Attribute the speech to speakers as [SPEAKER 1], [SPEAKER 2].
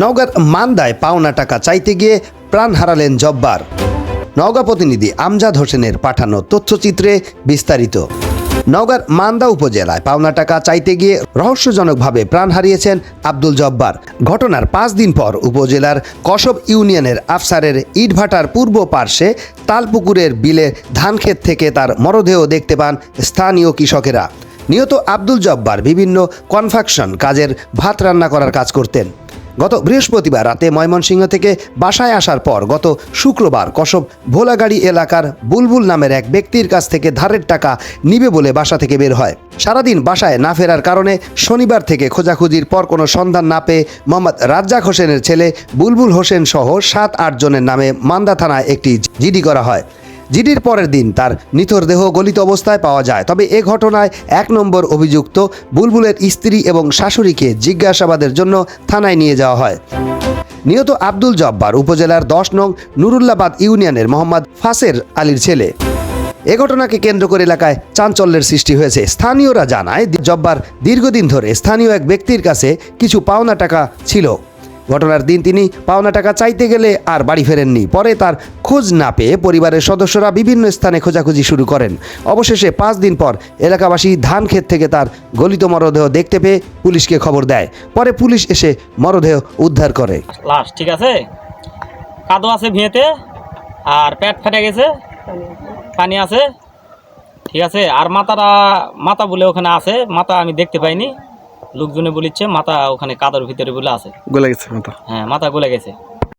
[SPEAKER 1] নওগাঁর মান্দায় পাওনা টাকা চাইতে গিয়ে প্রাণ হারালেন জব্বার। নওগাঁ প্রতিনিধি আমজাদ হোসেনের পাঠানো তথ্যচিত্রে বিস্তারিত। নওগাঁর মান্দা উপজেলায় পাওনা টাকা চাইতে গিয়ে রহস্যজনকভাবে প্রাণ হারিয়েছেন আব্দুল জব্বার। ঘটনার পাঁচ দিন পর উপজেলার কসব ইউনিয়নের আফসারের ইটভাটার পূর্ব পার্শ্বে তালপুকুরের বিলে ধানক্ষেত থেকে তার মরদেহ দেখতে পান স্থানীয় কৃষকেরা। নিহত আব্দুল জব্বার বিভিন্ন কনফেকশন কাজের ভাত রান্না করার কাজ করতেন। গত বৃহস্পতিবার রাতে ময়মনসিংহ থেকে বাসায় আসার পর গত শুক্রবার কসব ভোলাগাড়ি এলাকার বুলবুল নামের এক ব্যক্তির কাছ থেকে ধারের টাকা নিবে বলে বাসা থেকে বের হয়। সারাদিন বাসায় না ফেরার কারণে শনিবার থেকে খোঁজাখুঁজির পর কোনো সন্ধান না পেয়ে মোহাম্মদ রাজ্জাক হোসেনের ছেলে বুলবুল হোসেন সহ সাত আট জনের নামে মান্দা থানায় একটি জিডি করা হয়। জিডির পরের দিন তার নিথর দেহ গলিত অবস্থায় পাওয়া যায়। তবে এ ঘটনায় এক নম্বর অভিযুক্ত বুলবুলের স্ত্রী এবং শাশুড়িকে জিজ্ঞাসাবাদের জন্য থানায় নিয়ে যাওয়া হয়। নিহত আব্দুল জব্বার উপজেলার দশ নং নুরুল্লাবাদ ইউনিয়নের মোহাম্মদ ফাসের আলীর ছেলে। এ ঘটনাকে কেন্দ্র করে এলাকায় চাঞ্চল্যের সৃষ্টি হয়েছে। স্থানীয়রা জানায়, জব্বার দীর্ঘদিন ধরে স্থানীয় এক ব্যক্তির কাছে কিছু পাওনা টাকা ছিল। ঘটনার দিন তিনি পাওনা টাকা চাইতে গেলে আর বাড়ি ফেরেননি। পরে তার খোঁজ না পেয়ে পরিবারের সদস্যরা বিভিন্ন স্থানে খোঁজাখুঁজি শুরু করেন। অবশেষে পাঁচ দিন পর এলাকাবাসী ধান ক্ষেত থেকে তার গলিত মরদেহ দেখতে পেয়ে পুলিশকে খবর দেয়। পরে পুলিশ এসে মরদেহ উদ্ধার করে।
[SPEAKER 2] লাশ, ঠিক আছে? কাদো আছে ভিয়েতে, আর পেট ফেটে গেছে, পানি আছে, ঠিক আছে? আর মাথাটা মাথা বলে ওখানে আছে মাথা আমি দেখতে পাইনি। লোকজনে বলিচ্ছে মাথা ওখানে কাদার ভিতরে বলে আছে।
[SPEAKER 3] গলে গেছে মাথা?
[SPEAKER 2] হ্যাঁ মাথা গলে গেছে।